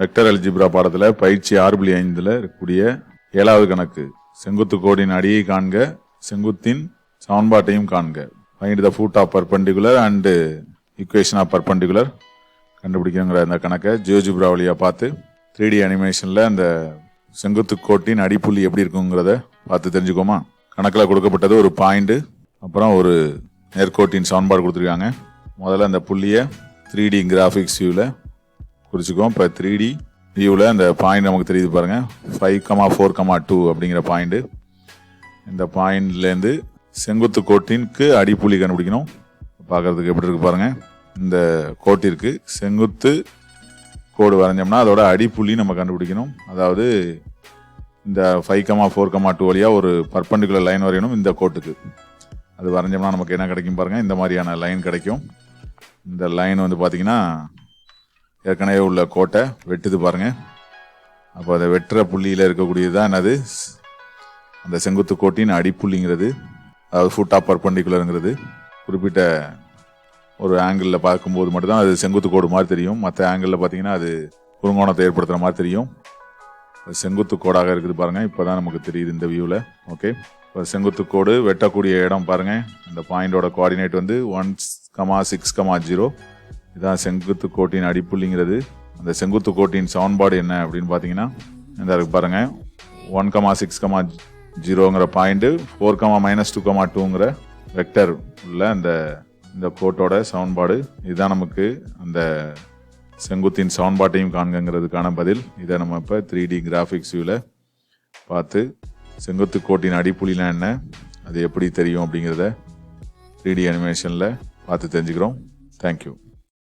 Vector algebra பாடத்தில் பயிற்சி ஆறு புள்ளி ஐந்தில் இருக்கக்கூடிய ஏழாவது கணக்கு. செங்குத்து கோடின் அடியை காண்க செங்குத்தின் சமன்பாட்டையும் காண்க. Find the foot of perpendicular and equation of perpendicular கண்டுபிடிக்கணுங்கிற அந்த கணக்கை ஜியோஜிப்ரா வழியாக பார்த்து த்ரீ டி அனிமேஷனில் அந்த செங்குத்து கோட்டின் அடிப்புள்ளி எப்படி இருக்குங்கிறத பார்த்து தெரிஞ்சுக்கோமா? கணக்கில் கொடுக்கப்பட்டது ஒரு பாயிண்ட்டு அப்புறம் ஒரு நேர்கோட்டின் சமன்பாடு கொடுத்துருக்காங்க. முதல்ல அந்த புள்ளியை த்ரீ டி கிராஃபிக்ஸ் வியூவில் குறிச்சிக்குவோம் இப்போ த்ரீ டி வியூவில் அந்த பாயிண்ட் நமக்கு தெரியுது பாருங்கள் five comma four comma two அப்படிங்கிற பாயிண்ட்டு இந்த பாயிண்ட்லேருந்து செங்குத்து கோட்டிற்கு அடிப்புள்ளி கண்டுபிடிக்கணும். பார்க்கறதுக்கு எப்படி இருக்கு பாருங்க. இந்த கோட்டிற்கு செங்குத்து கோடு வரைஞ்சோம்னா அதோட அடிப்புள்ளி நம்ம கண்டுபிடிக்கணும். அதாவது இந்த five comma four comma two வழியாக ஒரு பர்பண்டிகுலர் லைன் வரையணும் இந்த கோட்டுக்கு. அது வரைஞ்சோம்னா நமக்கு என்ன கிடைக்கும் பாருங்கள் இந்த மாதிரியான லைன் கிடைக்கும். இந்த லைன் வந்து பார்த்தீங்கன்னா ஏற்கனவே உள்ள கோட்டை வெட்டுது பாருங்க. அப்போ அதை வெட்டுற புள்ளியில் இருக்கக்கூடியது தான் என்னது? அந்த செங்குத்து கோட்டின் அடிப்புள்ளிங்கிறது. அதாவது ஃபுட் ஆஃப் பர்பண்டிகுலருங்கிறது குறிப்பிட்ட ஒரு ஆங்கிளில் பார்க்கும்போது மட்டும்தான் அது செங்குத்து கோடு மாதிரி தெரியும். மற்ற ஆங்கிளில் பார்த்தீங்கன்னா அது குறுங்கோணத்தை ஏற்படுத்துகிற மாதிரி தெரியும். அது செங்குத்து கோடாக இருக்குது பாருங்க. இப்போதான் நமக்கு தெரியுது இந்த வியூவில் ஓகே இப்போ செங்குத்து கோடு வெட்டக்கூடிய இடம் பாருங்கள் இந்த பாயிண்டோட கோஆர்டினேட் வந்து one comma six comma zero இதான் செங்குத்து கோட்டின் அடிப்புள்ளிங்கிறது. அந்த செங்குத்து கோட்டின் சவுன்பாடு என்ன அப்படின்னு பார்த்தீங்கன்னா இந்த இருக்கு பாருங்கள் one comma six comma ஜீரோங்கிற point four comma minus two comma டூங்கிற vector உள்ள அந்த இந்த கோட்டோட சவுன்பாடு இதுதான் நமக்கு அந்த செங்குத்தின் சவுன்பாட்டையும் காண்கங்கிறதுக்கான பதில். இதை நம்ம இப்போ த்ரீ டி கிராஃபிக்ஸ் வியூவில் பார்த்து செங்குத்து கோட்டின் அடிப்புள்ளினா என்ன அது எப்படி தெரியும் அப்படிங்கிறத த்ரீ டி அனிமேஷனில் பார்த்து தெரிஞ்சுக்கிறோம். தேங்க்யூ